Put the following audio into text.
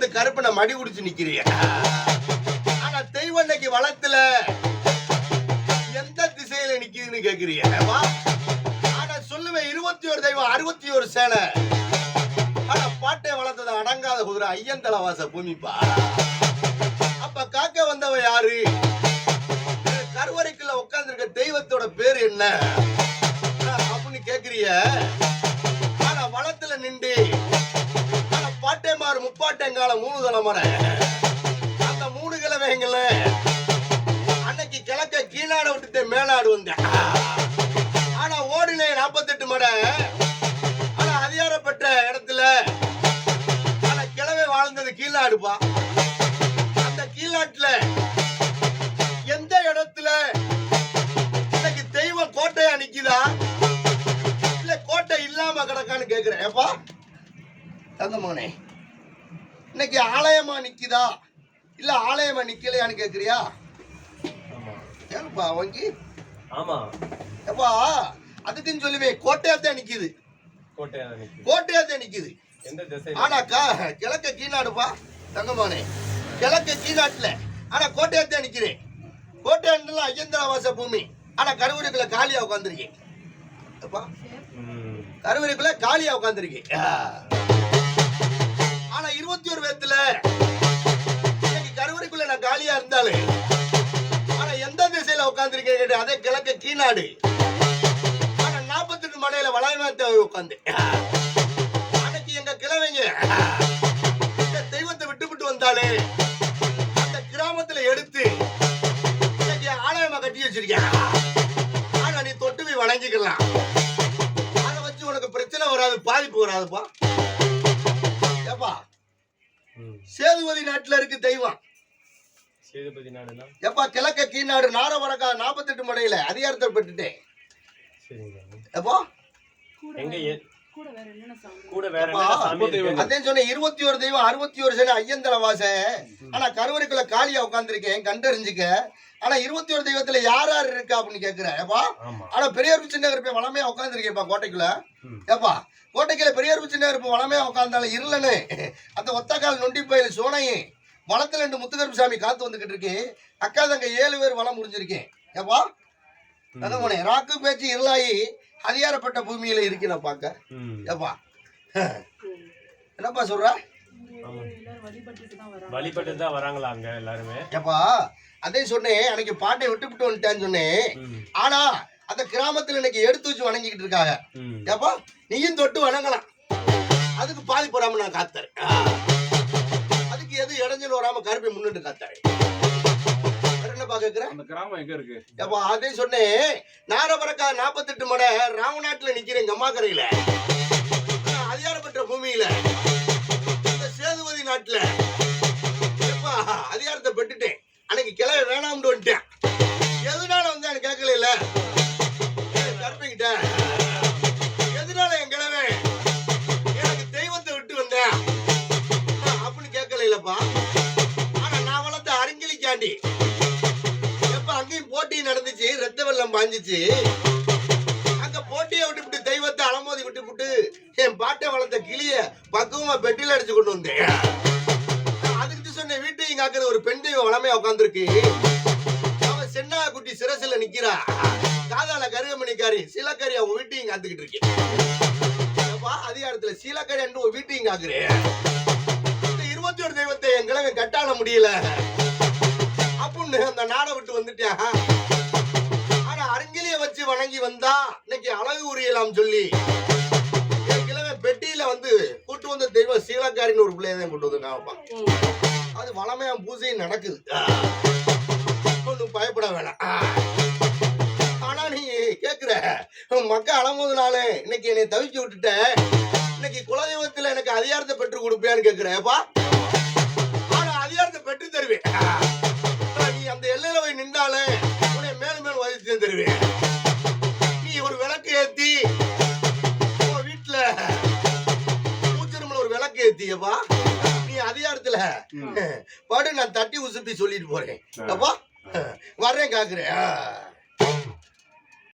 வந்து கருப்பனை மடி குடிச்சு நிக்கிறிய ஆனா தெய்வம் வளத்துல எந்த திசையில நிக்குதுன்னு கேக்குறிய ஆனா சொல்லுவேன் இருபத்தி ஒரு தெய்வம் அறுபத்தி ஒரு சேனை. ஆனா பாட்டை வளர்த்தது அடங்காத குதிரை ஐயன் தலவாச பூமிப்பா. அப்ப காக்க வந்தவ யாரு? கருவறைக்குள்ள உட்கார்ந்துருக்க தெய்வத்தோட பேர் என்ன? அப்படின்னு கேக்குறிய ஆனா வளத்துல நின்று பாட்டேமாறு மூணு தலைமுறை அந்த மூணு கிழமைங்கள அன்னைக்கு கிழக்க கீழாட விட்டுட்டு மேலாடு வந்தேன். ஆனா ஓடினே நாற்பத்தெட்டு மடை. ஆனா அதிகாரம் பெற்ற இடத்துல ஆனா கிழவை வாழ்ந்தது கீழாடுப்பா அந்த கீழாட்டுல எந்த இடத்துல இன்னைக்கு தெய்வம் கோட்டையா நிக்குதா? இல்ல கோட்டை இல்லாம கிடக்கான்னு கேக்குறேன். ஏப்பா? தங்கமோனே இன்னைக்கு ஆலயமா நிக்குதா? இல்ல ஆலயமா நிக்கலையான்னு கேக்குறியா? ஏன்பா வங்கி? ஆமா. ஏப்பா அதுக்குன்னு சொல்லுவேன் கோட்டையாத்தான் நிக்குது. கோட்டையா நிக்குது. கோட்டையாத்தான் நிக்குது. எந்த திசை ஆனா கா- கிழக்க கீழ்நாடுப்பா தங்கமானே கிழக்க கீழ்நாட்டுல. ஆனா கோட்டையத்தான் நிக்கிறேன் கோட்டையாண்டுல ஐயந்திரவாச பூமி. ஆனா கருவறைக்குள்ள காலியா உட்காந்துருக்கேன் கருவறைக்குள்ள காலியா உட்காந்துருக்கேன் ஆனா இருபத்தி ஒரு பேத்துல இன்னைக்கு கருவறைக்குள்ள நான் காலியா இருந்தாலே ஆனா எந்த திசையில உட்காந்துருக்கேன் கேட்டு அதே கிழக்கு கீழ்நாடு. ஆனா நாற்பத்தெட்டு மலையில வளையமாத்த உட்காந்து அன்னைக்கு எங்க கிழவைங்க இந்த தெய்வத்தை விட்டுவிட்டு வந்தாலே அந்த கிராமத்துல எடுத்து இன்னைக்கு ஆலயமா கட்டி வச்சிருக்கேன். ஆனா நீ தொட்டு போய் வணங்கிக்கலாம். அதை வச்சு உனக்கு பிரச்சனை வராது பாதிப்பு வராதுப்பா. ஏப்பா? சேதுபதி நாட்டுல இருக்கு தெய்வம். சேதுபதி நாடுனா எப்பா கிழக்க கீழ்நாடு நாரவரக்கா நாற்பத்தெட்டு மடையில அதிகாரத்தை பெற்றுட்டேன். எப்போ? எங்க எ- கூட வேற என்னென்ன சாமி? கூட வேற அப்பா, என்ன சாமி இருக்கு? அதான் சொன்னேன் இருபத்தி ஒரு தெய்வம் அறுபத்தி ஒரு சனி ஐயந்தல வாச ஆனா கருவறைக்குள்ள காலியா உட்காந்துருக்கேன் கண்டறிஞ்சுக்க. ஆனா இருபத்தி ஒரு தெய்வத்துல யார் யார் இருக்கா அப்படின்னு கேக்குறேன். ஏப்பா? ஆனா பெரியார் சின்ன இருப்பேன் வளமையா உட்காந்துருக்கேன்ப்பா கோட்டைக்குள்ள. ஏப்பா? கோட்டைக்குள்ள பெரியார் சின்ன இருப்பேன் வளமையா உட்காந்தாலும் இருளனு. அந்த ஒத்தக்கால் நொண்டி பயில் சோனையும் வளத்துல ரெண்டு முத்துகருப்பு சாமி காத்து வந்துகிட்டு இருக்கு. அக்கா தங்க ஏழு பேர் வளம் முடிஞ்சிருக்கேன். ஏப்பா. தங்கமணி ராக்கு பேச்சு இருளாயி அதிகாரப்பட்ட பூமியில இருக்கு நான் பார்க்க. ஏப்பா? என்னப்பா சொல்ற? வழிபட்டு தான் வராங்களா அங்க எல்லாருமே? ஏப்பா அதே சொன்னேன் அன்னைக்கு பாட்டை விட்டுவிட்டு வந்துட்டேன்னு சொன்னேன். ஆனா அந்த கிராமத்துல இன்னைக்கு எடுத்து வச்சு வணங்கிக்கிட்டு இருக்காங்க. ஏப்பா நீயும் தொட்டு வணங்கலாம். அதுக்கு பாதிப்பு வராம நான் காத்தறேன் ஆ. அதுக்கு எது இடைஞ்சல் வராம கருப்பை முன்னிட்டு ஏப்பா அதே சொன்னேன் நாரபரக்கா நாற்பத்தெட்டு மடை ராமநாட்டுல நிக்கிறேன் எங்க அம்மா கரையில இல்லப்பா ஆனா நான் வளர்த்த அரங்கிலிக்காண்டி எப்ப அங்கேயும் போட்டி நடந்துச்சு ரத்த வெள்ளம் பாஞ்சிச்சு. அங்க போட்டியை விட்டுவிட்டு தெய்வத்தை அலமோதி விட்டு விட்டு என் பாட்டை வளர்த்த கிளிய பக்குவமா பெட்டில அடிச்சு கொண்டு வந்தேன். அதுக்கு சொன்ன வீட்டையும் காக்குற ஒரு பெண் தெய்வம் வளமையா உட்காந்துருக்கு அவன் சென்னா குட்டி சிரசுல நிக்கிறா. காதால கருகமணிக்காரி சிலக்கறி அவங்க வீட்டையும் காத்துக்கிட்டு இருக்கேன் அதிகாரத்துல சீலக்கறி என்று ஒரு வீட்டையும் காக்குறேன். தெய்வத்தை என் கிழமை கட்டாள முடியல. அப்படின்னு அந்த நாடை விட்டு வந்துட்டேன் ஆனா அருங்கிலிய வச்சு வணங்கி வந்தா இன்னைக்கு அழகு உரியலாம் சொல்லி. என் கிழமை பெட்டியில வந்து கூட்டு வந்த தெய்வம் சீலக்காரின்னு ஒரு பிள்ளைய தான் கூட்டு வந்து அது வளமையா பூஜையும் நடக்குது. ஒன்றும் பயப்பட வேணாம். ஆனா நீ கேக்குற உன் மக்கள் நாளே இன்னைக்கு என்னை தவிச்சு விட்டுட்ட. இன்னைக்கு குலதெய்வத்துல எனக்கு அதிகாரத்தை பெற்று கொடுப்பியான்னு கேக்குறேப்பா நீ அந்த எல்லையில போய் நின்றாலே உன்னை மேலும் மேலும் வதித்து தருவேன். நீ ஒரு விளக்கு ஏத்தி வீட்டுல பூச்சருமல ஒரு விளக்கு ஏத்தியப்பா. நீ அதிகாரத்துல படு நான் தட்டி உசுப்பி சொல்லிட்டு போறேன். அப்பா வர்றேன் காக்குறேன்.